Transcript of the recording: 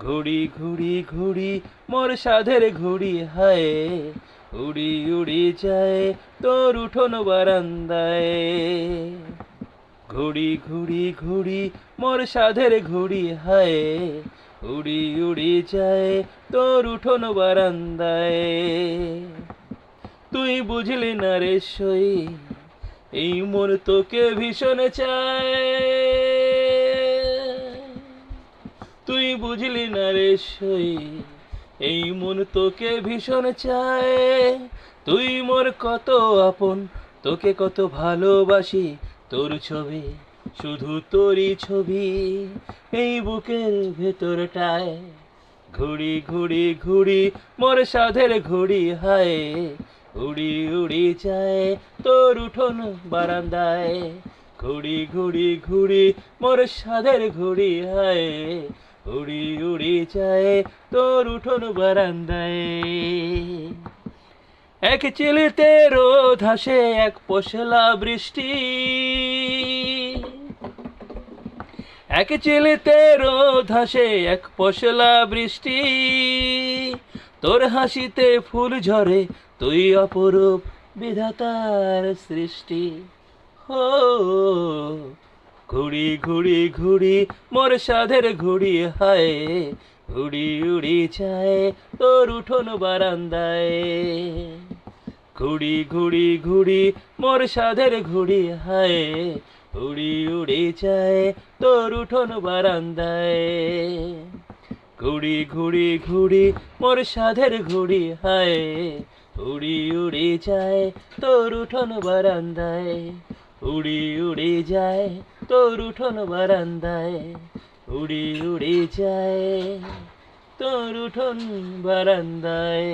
ঘুড়ি ঘুড়ি ঘুড়ি, মোর সাধের ঘুড়ি হায়। উড়ি উড়ি যায় তোর উঠোন বারান্দায়। ঘুড়ি ঘুড়ি ঘুড়ি, মোর সাধের ঘুড়ি হায়। উড়ি উড়ি যায় তোর উঠোন বারান্দায়। তুই বুঝলি না রে সই, এই মন তোকে ভীষণ চায়। তুই বুঝলি না রে সই, এই মন তোকে ভীষণ চায়। তুই মোর কত আপন, তোকে কত ভালোবাসি তোর ছবি, শুধু তোরই ছবি। এই বুকের ভেতরটায় ঘুড়ি ঘুড়ি ঘুড়ি, মোর সাধের ঘুড়ি হায়। উড়ি উড়ি যায় তোর উঠোন বারান্দায়। ঘুড়ি ঘুড়ি ঘুড়ি, মোর সাধের ঘুড়ি হায়। উড়ি উড়ি যায় তোর উঠোন বারান্দায়। এক চিলিতে রোদ হাসে, এক পশলা বৃষ্টি। এক চিলিতে রোদ হাসে, এক পশলা বৃষ্টি। তোর হাসিতে ফুল ঝরে, তুই অপরূপ বিধাতার সৃষ্টি। হো ঘুড়ি ঘুড়ি ঘুড়ি, মোর সাধের ঘুড়ি হায়। ঘুড়ি উড়ি যায় তোর উঠোন বারান্দায়। ঘুড়ি ঘুড়ি ঘুড়ি, মোর সাধের ঘুড়ি হায়। উড়ি উড়ি যায় তোর উঠোন বারান্দায়। ঘুড়ি ঘুড়ি ঘুড়ি, মোর সাধের ঘুড়ি হায়। উড়ি উড়ি যায় তোর উঠোন বারান্দায়। উড়ি উড়ে যায় তোর উঠোন বারান্দায়। উড়ি উড়ে যায় তোর উঠোন বারান্দায়।